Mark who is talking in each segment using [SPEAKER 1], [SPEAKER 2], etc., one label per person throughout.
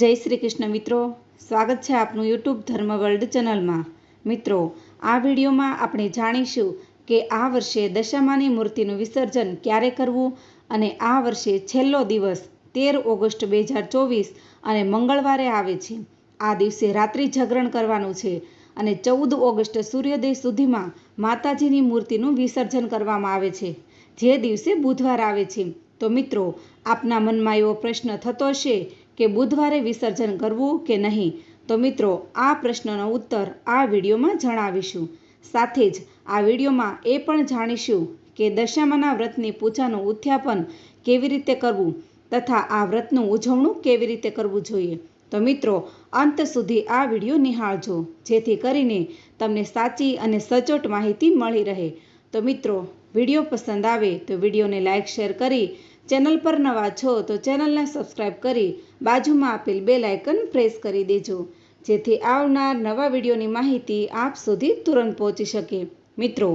[SPEAKER 1] જય શ્રી કૃષ્ણ મિત્રો. સ્વાગત છે આપનું યુટ્યુબ ધર્મ વર્લ્ડ ચેનલમાં. મિત્રો, આ વિડીયોમાં આપણે જાણીશું કે આ વર્ષે દશામાની મૂર્તિનું વિસર્જન ક્યારે કરવું અને આ વર્ષે છેલ્લો દિવસ તેર ઓગસ્ટ બે હજાર ચોવીસ અને મંગળવારે આવે છે. આ દિવસે રાત્રિ જાગરણ કરવાનું છે અને ચૌદ ઓગસ્ટ સૂર્યોદય સુધીમાં માતાજીની મૂર્તિનું વિસર્જન કરવામાં આવે છે. જે દિવસે બુધવાર આવે છે. તો મિત્રો, આપના મનમાં એવો પ્રશ્ન થતો હશે કે બુધવારે વિસર્જન કરવું કે નહીં? તો મિત્રો, આ પ્રશ્નનો ઉત્તર આ વિડીયોમાં જણાવીશું. સાથે જ આ વિડીયોમાં એ પણ જાણીશું કે દશામાના વ્રતની પૂજાનું ઉત્થાપન કેવી રીતે કરવું તથા આ વ્રતનું ઉજવણું કેવી રીતે કરવું જોઈએ. તો મિત્રો, અંત સુધી આ વીડિયો નિહાળજો, જેથી કરીને તમને સાચી અને સચોટ માહિતી મળી રહે. તો મિત્રો, વીડિયો પસંદ આવે તો વિડીયોને લાઇક શેર કરી ચેનલ પર નવા છો તો ચેનલને સબસ્ક્રાઈબ કરી બાજુમાં આપેલ બેલ આઇકન પ્રેસ કરી દેજો, જેથી આવનાર નવા વિડીયોની માહિતી આપ સુધી તુરંત પહોંચી શકે. મિત્રો,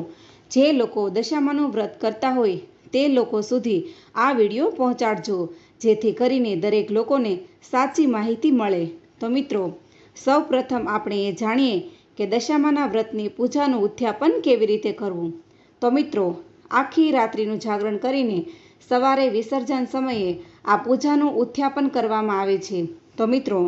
[SPEAKER 1] જે લોકો દશામાનું વ્રત કરતા હોય, તે લોકો સુધી આ વીડિયો પહોંચાડજો, જેથી કરીને દરેક લોકોને સાચી માહિતી મળે. તો મિત્રો સૌ પ્રથમ આપણે એ જાણીએ કે દશામાના વ્રતની પૂજાનું ઉત્થાપન કેવી રીતે કરવું. તો મિત્રો, આખી રાત્રિનું જાગરણ કરીને સવારે વિસર્જન સમયે આ પૂજાનું ઉત્થાપન કરવામાં આવે છે. તો મિત્રો,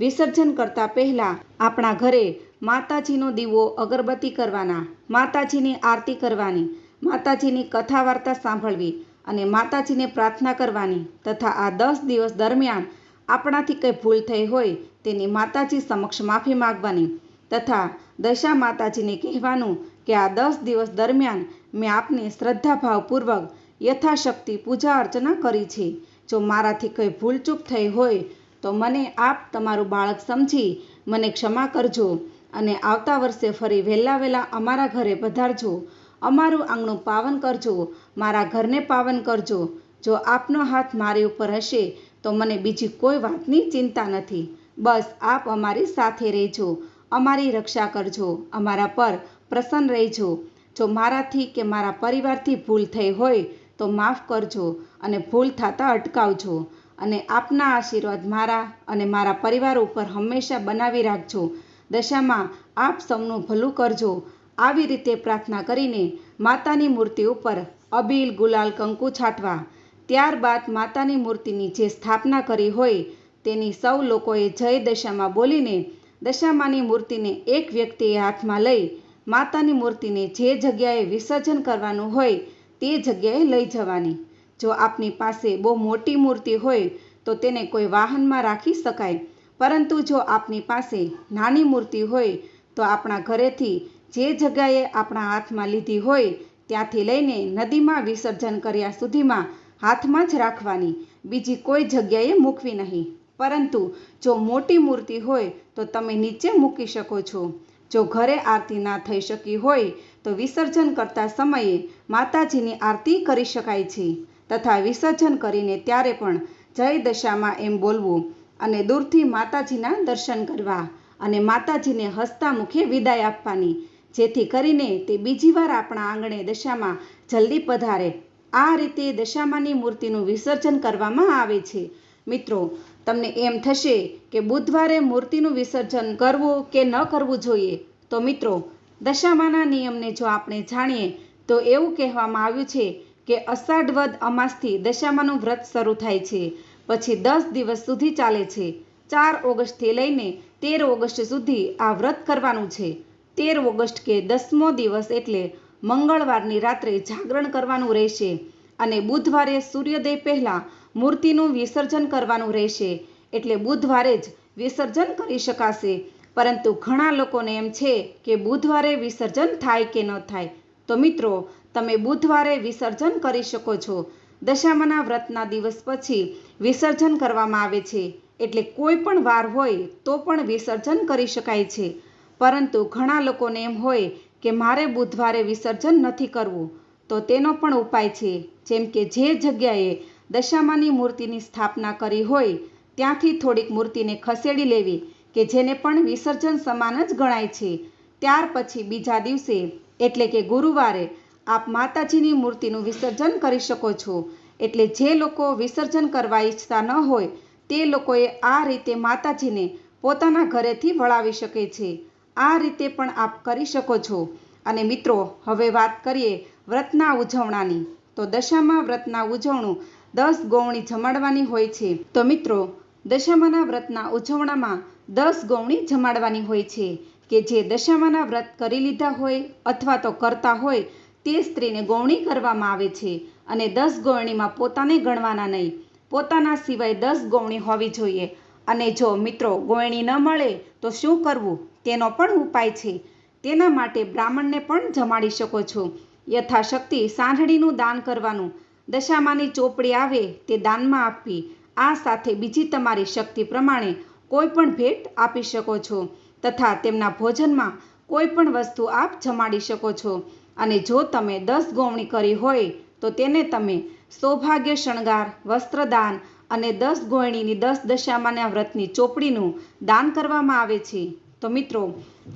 [SPEAKER 1] વિસર્જન કરતાં પહેલાં આપણા ઘરે માતાજીનો દીવો અગરબત્તી કરવાના, માતાજીની આરતી કરવાની, માતાજીની કથા વાર્તા સાંભળવી અને માતાજીને પ્રાર્થના કરવાની તથા આ દસ દિવસ દરમિયાન આપણાથી કંઈ ભૂલ થઈ હોય તેની માતાજી સમક્ષ માફી માગવાની તથા દશા માતાજીને કહેવાનું કે આ દસ દિવસ દરમિયાન મેં આપને શ્રદ્ધાભાવપૂર્વક યથાશક્તિ પૂજા અર્ચના કરી છે. જો મારાથી કંઈ ભૂલચૂક થઈ હોય, તો મને આપ તમારું બાળક સમજી મને ક્ષમા કરજો અને આવતા વર્ષે ફરી વહેલા વહેલા અમારા ઘરે પધારજો. અમારું આંગણું પાવન કરજો. મારા ઘરને પાવન કરજો. જો આપનો હાથ મારી ઉપર હશે, તો મને બીજી કોઈ વાતની ચિંતા નથી. બસ આપ અમારી સાથે રહેજો. અમારી રક્ષા કરજો. અમારા પર પ્રસન્ન રહેજો. જો મારાથી કે મારા પરિવારથી ભૂલ થઈ હોય તો માફ કરજો અને ભૂલ થતાં અટકાવજો. અને આપના આશીર્વાદ મારા અને મારા પરિવાર ઉપર હંમેશા બનાવી રાખજો. દશામાં આપ સૌનું ભલું કરજો. આવી રીતે પ્રાર્થના કરીને માતાની મૂર્તિ ઉપર અબીલ ગુલાલ કંકુ છાંટવા. ત્યારબાદ માતાની મૂર્તિની જે સ્થાપના કરી હોય તેની સૌ લોકોએ જય દશામાં બોલીને દશામાની મૂર્તિને એક વ્યક્તિએ હાથમાં લઈ માતાની મૂર્તિને જે જગ્યાએ વિસર્જન કરવાનું હોય તે જગ્યાએ લઈ જવાની. જો આપની પાસે બહુ મોટી મૂર્તિ હોય, તો તેને કોઈ વાહનમાં રાખી શકાય. પરંતુ જો આપની પાસે નાની મૂર્તિ હોય, તો આપણા ઘરેથી જે જગ્યાએ આપણા હાથમાં લીધી હોય, ત્યાંથી લઈને નદીમાં વિસર્જન કર્યા સુધીમાં હાથમાં જ રાખવાની. બીજી કોઈ જગ્યાએ મૂકવી નહીં. પરંતુ જો મોટી મૂર્તિ હોય, તો તમે નીચે મૂકી શકો છો. જો ઘરે આરતી ના થઈ શકી હોય તો વિસર્જન કરતા સમયે માતાજીની આરતી કરી શકાય છે તથા વિસર્જન કરીને ત્યારે પણ જય દશામાં એમ બોલવું અને દૂરથી માતાજીના દર્શન કરવા અને માતાજીને હસતા મુખે વિદાય આપવાની. જેથી કરીને તે બીજી વાર આપણા આંગણે દશામાં જલ્દી પધારે. આ રીતે દશામાની મૂર્તિનું વિસર્જન કરવામાં આવે છે. મિત્રો, તમને એમ થશે કે બુધવારે મૂર્તિનું વિસર્જન કરવું કે ન કરવું જોઈએ? તો મિત્રો દશામાના નિયમને જો આપણે જાણીએ, તો એવું કહેવામાં આવ્યું છે કે અષાઢ વદ અમાસથી દશામાનું વ્રત શરૂ થાય છે. પછી દસ દિવસ સુધી ચાલે છે. ચાર ઓગસ્ટથી લઈને તેર ઓગસ્ટ સુધી આ વ્રત કરવાનું છે. તેર ઓગસ્ટ કે દસમો દિવસ એટલે મંગળવારની રાત્રે જાગરણ કરવાનું રહેશે અને બુધવારે સૂર્યોદય પહેલાં મૂર્તિનું વિસર્જન કરવાનું રહેશે. એટલે બુધવારે જ વિસર્જન કરી શકાશે. પરંતુ ઘણા લોકોને એમ છે કે બુધવારે વિસર્જન થાય કે ન થાય. તો મિત્રો, તમે બુધવારે વિસર્જન કરી શકો છો. દશામાના વ્રતના દિવસ પછી વિસર્જન કરવામાં આવે છે. એટલે કોઈ પણ વાર હોય તો પણ વિસર્જન કરી શકાય છે. પરંતુ ઘણા લોકોને એમ હોય કે મારે બુધવારે વિસર્જન નથી કરવું. તો તેનો પણ ઉપાય છે. જેમ કે જે જગ્યાએ દશામાની મૂર્તિની સ્થાપના કરી હોય, ત્યાંથી થોડીક મૂર્તિને ખસેડી લેવી. કે જેને પણ વિસર્જન સમાન જ ગણાય છે. ત્યાર પછી બીજા દિવસે, એટલે કે ગુરુવારે, આપ માતાજીની મૂર્તિનું વિસર્જન કરી શકો છો. એટલે જે લોકો વિસર્જન કરવા ઈચ્છતા ન હોય, તે લોકોએ આ રીતે માતાજીને પોતાના ઘરેથી વળાવી શકે છે. આ રીતે પણ આપ કરી શકો છો. અને મિત્રો, હવે વાત કરીએ વ્રતના ઉજવણાની. તો દશામાં વ્રતના ઉજવણું દસ ગૌણી જમાડવાની હોય છે. તો મિત્રો દશામાના વ્રતના ઉજવણામાં દસ ગૌણી જમાડવાની હોય છે કે જે દશામાના વ્રત કરી લીધા હોય અથવા તો કરતા હોય તે સ્ત્રીને ગૌણી કરવામાં આવે છે અને દસ ગૌણીમાં પોતાને ગણવાના નહીં. પોતાના સિવાય દસ ગૌણી હોવી જોઈએ. અને જો મિત્રો ગોયણી ન મળે તો શું કરવું? તેનો પણ ઉપાય છે. તેના માટે બ્રાહ્મણને પણ જમાડી શકો છો. યથાશક્તિ સાંઢળીનું દાન કરવાનું. દશામાની ચોપડી આવે તે દાનમાં આપવી. આ સાથે બીજી તમારી શક્તિ પ્રમાણે કોઈ પણ ભેટ આપી શકો છો તથા તેમના ભોજનમાં કોઈ પણ વસ્તુ આપ જમાડી શકો છો. અને જો તમે દસ ગોવણી કરી હોય, તો તેને તમે સૌભાગ્ય શણગાર, વસ્ત્રદાન અને દસ ગોયણીની દસ દશામાના વ્રતની ચોપડીનું દાન કરવામાં આવે છે. તો મિત્રો,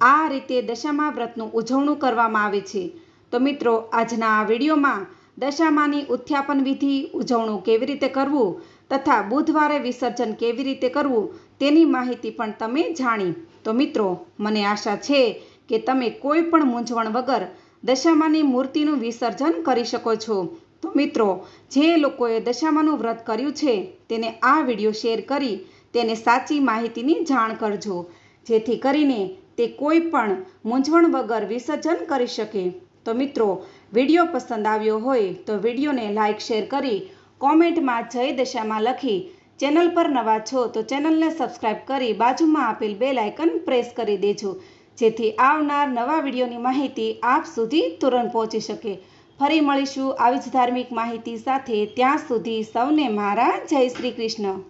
[SPEAKER 1] આ રીતે દશામા વ્રતનું ઉજવણું કરવામાં આવે છે. તો મિત્રો, આજના આ વિડીયોમાં દશામાની ઉત્થાપન વિધિ ઉજવણું કેવી રીતે કરવું તથા બુધવારે વિસર્જન કેવી રીતે કરવું તેની માહિતી પણ તમે જાણી. તો મિત્રો, મને આશા છે કે તમે કોઈ પણ મૂંઝવણ વગર દશામાની મૂર્તિનું વિસર્જન કરી શકો છો. તો મિત્રો, જે લોકોએ દશામાનું વ્રત કર્યું છે, તેને આ વીડિયો શેર કરી તેને સાચી માહિતીની જાણ કરજો. જેથી કરીને તે કોઈ પણ મૂંઝવણ વગર વિસર્જન કરી શકે. તો મિત્રો, વીડિયો પસંદ આવ્યો હોય તો વિડીયોને લાઇક શેર કરી કોમેન્ટમાં જય દશામાં લખી. ચેનલ પર નવા છો તો ચેનલને સબસ્ક્રાઈબ કરી બાજુમાં આપેલ બે લાઇકન પ્રેસ કરી દેજો, જેથી આવનાર નવા વિડીયોની માહિતી આપ સુધી તુરંત પહોંચી શકે. ફરી મળીશું આવી જ ધાર્મિક માહિતી સાથે, ત્યાં સુધી સૌને મારા જય શ્રી કૃષ્ણ.